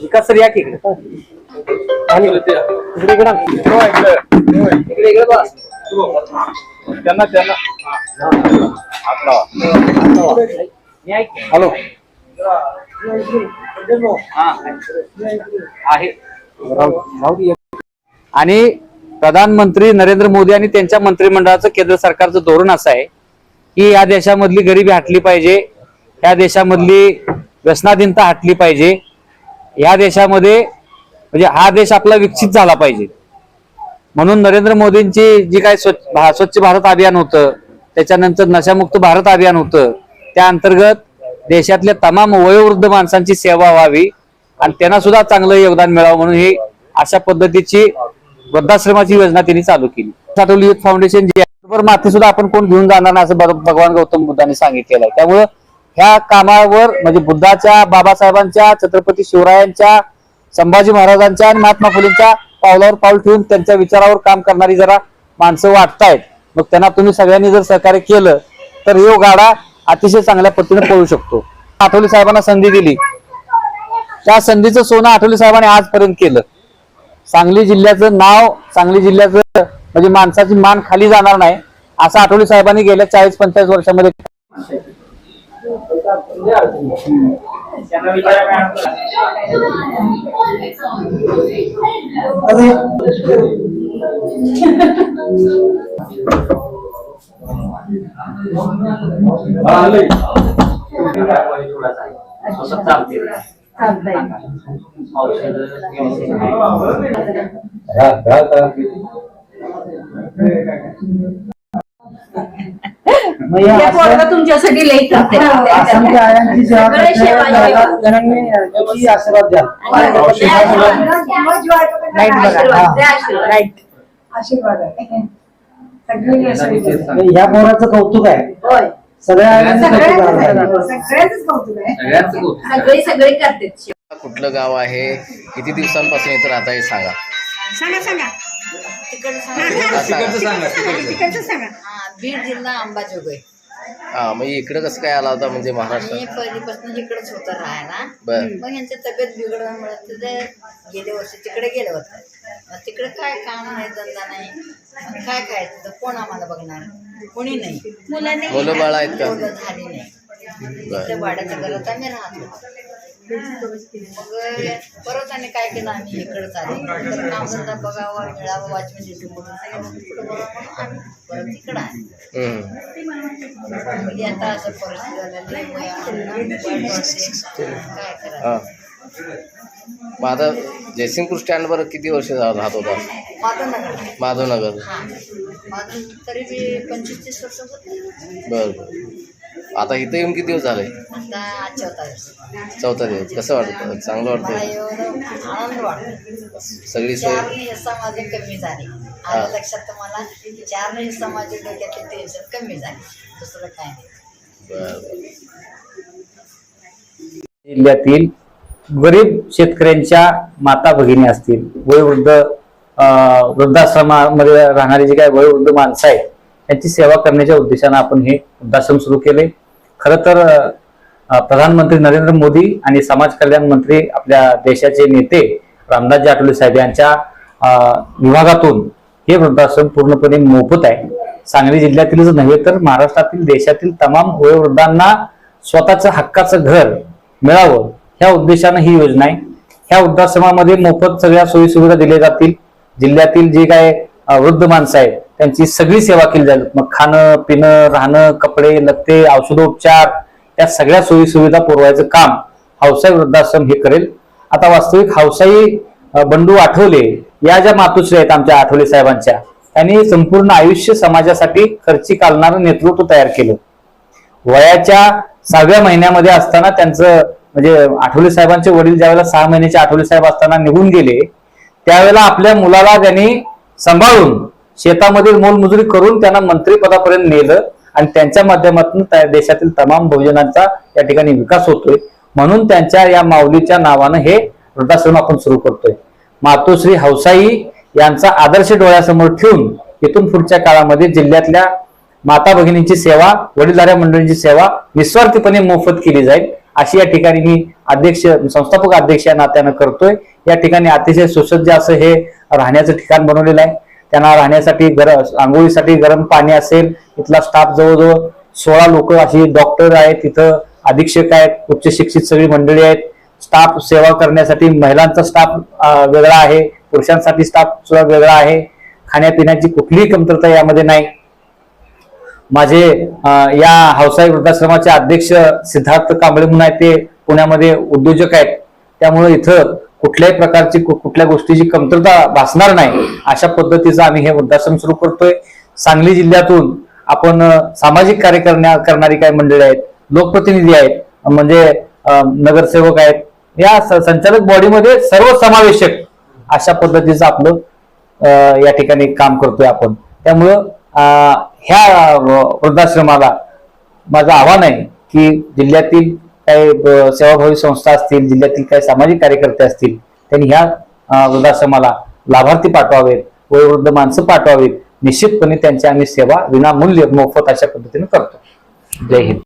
विकास sir या की इकडे. आणि इकडे इकडे आण. इकडे इकडे बस त्यांना त्यांना. मी ऐक हॅलो. हा आहे. आणि प्रधानमंत्री नरेंद्र मोदी आणि त्यांच्या मंत्रिमंडळाचं केंद्र सरकारचं धोरण असं आहे. की या देशामधली गरिबी हटली पाहिजे या देशामधली व्यसनाधीनता हटली पाहिजे या देशामध्ये म्हणजे हा देश आपला विकसित झाला पाहिजे. म्हणून नरेंद्र मोदींची जी काय स्वच्छ भा- स्वच्छ भारत अभियान होतं त्याच्यानंतर नशामुक्त भारत अभियान होतं त्या अंतर्गत देशातल्या तमाम वयोवृद्ध माणसांची सेवा व्हावी आणि त्यांना सुद्धा चांगलं योगदान मिळावं म्हणून हे अशा पद्धतीची वृद्धाश्रमाची योजना त्यांनी चालू केली. साठवली युथ फाउंडेशन जी आहे बरोबर माती सुद्धा आपण कोण घेऊन जाणार नाही असं भगवान गौतम बुद्धांनी सांगितलेलं आहे. त्यामुळं ह्या कामावर म्हणजे बुद्धाच्या बाबासाहेबांच्या छत्रपती शिवरायांच्या संभाजी महाराजांच्या आणि महात्मा फुलेंच्या पावलावर पाऊल ठेवून त्यांच्या विचारावर काम करणारी जरा माणसं वाटतायत. मग त्यांना तुम्ही सगळ्यांनी जर सहकार्य केलं तर यो गाडा अतिशय चांगल्या पद्धतीने पळू शकतो. आठवले साहेबांना संधी दिली. त्या संधीचं सोनं आठवले साहेबांनी आजपर्यंत केलं. सांगली जिल्ह्याचं नाव सांगली जिल्ह्याचं म्हणजे माणसाची मान खाली जाणार नाही. असं आठवले साहेबांनी गेल्या चाळीस पंचेचाळीस वर्षामध्ये पोरगं तुमच्यासाठी लई करते. असंख्य आयांची सेवा सगळे सेवा करते. केली. जणांनी त्याची आशीर्वाद द्या. लाइट बघा हा. द्या आशीर्वाद. आशीर्वाद आहे. सगळ्यांनी आशीर्वाद ह्या पोराचं कौतुक आहे. होय. सगळ्या आयांचं कौतुक आहे. सगळ्यांचंच कौतुक आहे. सगळे सगळे करते कुठलं गाव आहे? किती दिवसांपासून इथं राहता हे सांगा. सांगा सांगा. हा, सांगा. तिकडचं सांगा हा, बीड जिल्हा अंबाजोगाई हा मग इकडं कसं काय आला होता म्हणजे महाराष्ट्र? मी पहिलीपासून इकडेच होतं राहायला. बर. मग यांची तब्येत बिघडल्यामुळे तिथे गेले वर्षी तिकडे गेले होते. मग तिकडे काय काम नाही धंदा नाही. मग काय काय तिथं कोण आम्हाला बघणार? कोणी नाही. मुलं मुलं बाळ आहेत का? मुलं झाली नाही. बर. तिथे भाड्याच्या घरात आम्ही राहत होतो. आणि काय केलं आम्ही इकडे आले तर काम धंदा बघावा मिळावा वाचून ड्युटी म्हणून तिकडं परत हम्म. म्हणजे आता असं परिस्थिती आहे, आहे. काय करायचं हा जयसिंगपूर स्टँडवर किती वर्ष राहत होता? माधवनगर. हा. माझं तरी बी पंचवीस तीस वर्ष होते. बर बर. आता इथं येऊन किती दिवस झाले? चौथा दिवस. कसं वाटतं? चांगलं वाटतं सगळी सोय? माझे कमी झाले. आलं लक्षात तुम्हाला चार हिस्सा माझे डोक्यातले टेन्शन कमी झाले. दुसरं काय नाही. जिल्ह्यातील गरीब शेतकऱ्यांच्या माता भगिनी असतील वयोवृद्ध वृद्धाश्रमामध्ये राहणारी जी काय वयोवृद्ध माणसं आहेत त्यांची सेवा करण्याच्या उद्देशानं आपण हे वृद्धाश्रम सुरू केले. खरं तर प्रधानमंत्री नरेंद्र मोदी आणि समाज कल्याण मंत्री आपल्या देशाचे नेते रामदासजी आठवले साहेब यांच्या विभागातून हे वृद्धाश्रम पूर्णपणे मोफत आहे. सांगली जिल्ह्यातीलच नव्हे तर महाराष्ट्रातील देशातील तमाम वयोवृद्धांना स्वतःचं हक्काचं घर मिळावं ह्या उद्देशानं ही योजना आहे. ह्या वृद्धाश्रमामध्ये मोफत सगळ्या सोयी सुविधा दिल्या जातील. जिल्ह्यातील जे काय वृद्ध माणसं आहेत त्यांची सगळी सेवा केली जाईल. मग खाणं पिणं राहणं कपडे लत्ते औषधोपचार या सगळ्या सोयी सुविधा पुरवायचं काम हौसाई वृद्धाश्रम हे करेल. आता वास्तविक हौसाई बंडू आठवले या ज्या मातोश्री आहेत आमच्या आठवले साहेबांच्या त्यांनी संपूर्ण आयुष्य समाजासाठी खर्ची कालणारं नेतृत्व तयार केलं. वयाच्या सहाव्या महिन्यामध्ये असताना त्यांचं म्हणजे आठवले साहेबांचे वडील ज्यावेळेला सहा महिन्याचे आठवले साहेब असताना निघून गेले त्यावेळेला आपल्या मुलाला त्यांनी सांभाळून शेतामधील मोलमजुरी करून त्यांना मंत्रीपदापर्यंत नेलं आणि त्यांच्या माध्यमातून त्या देशातील तमाम बहुजनांचा या ठिकाणी विकास होतोय. म्हणून त्यांच्या या माऊलीच्या नावानं हे वृद्धाश्रम आपण सुरू करतोय. मातोश्री हौसाई यांचा आदर्श डोळ्यासमोर ठेवून इथून पुढच्या काळामध्ये जिल्ह्यातल्या माता भगिनींची सेवा वडीलधाऱ्या मंडळींची सेवा निस्वार्थीपणे मोफत केली जाईल अशी या ठिकाणी मी अध्यक्ष संस्थापक अध्यक्ष या नात्यानं करतोय. या ठिकाणी अतिशय सुसज्ज असं हे राहण्याचं ठिकाण बनवलेलं आहे. त्यांना राहण्यासाठी गरम आंघोळीसाठी गरम पाणी असेल इथला स्टाफ जवळजवळ सोळा लोक अशी डॉक्टर आहेत तिथं अधीक्षक आहेत उच्च शिक्षित सगळी मंडळी आहेत. स्टाफ सेवा करण्यासाठी महिलांचा स्टाफ वेगळा आहे पुरुषांसाठी स्टाफ सुद्धा वेगळा आहे. खाण्यापिण्याची कुठलीही कमतरता यामध्ये नाही. माझे या हावसाई वृद्धाश्रमाचे अध्यक्ष सिद्धार्थ कांबळे म्हणून आहेत ते पुण्यामध्ये उद्योजक आहेत. त्यामुळे इथं कुठल्याही प्रकारची कु- कुठल्या गोष्टीची कमतरता भासणार नाही अशा पद्धतीचं आम्ही हे वृद्धाश्रम सुरू करतोय. सांगली जिल्ह्यातून आपण सामाजिक कार्य करण्या करणारी काही मंडळी आहेत लोकप्रतिनिधी आहेत म्हणजे नगरसेवक आहेत या संचालक बॉडीमध्ये सर्व समावेशक अशा पद्धतीचं आपलं या ठिकाणी काम करतोय आपण. त्यामुळं ह्या वृद्धाश्रमाला माझं आव्हान आहे की जिल्ह्यातील काही सेवाभावी संस्था असतील जिल्ह्यातील काही सामाजिक कार्यकर्ते असतील त्यांनी ह्या वृद्धाश्रमाला लाभार्थी पाठवावेत वयोवृद्ध माणसं पाठवावीत. निश्चितपणे त्यांची आम्ही सेवा विनामूल्य मोफत अशा पद्धतीने करतो. जय हिंद.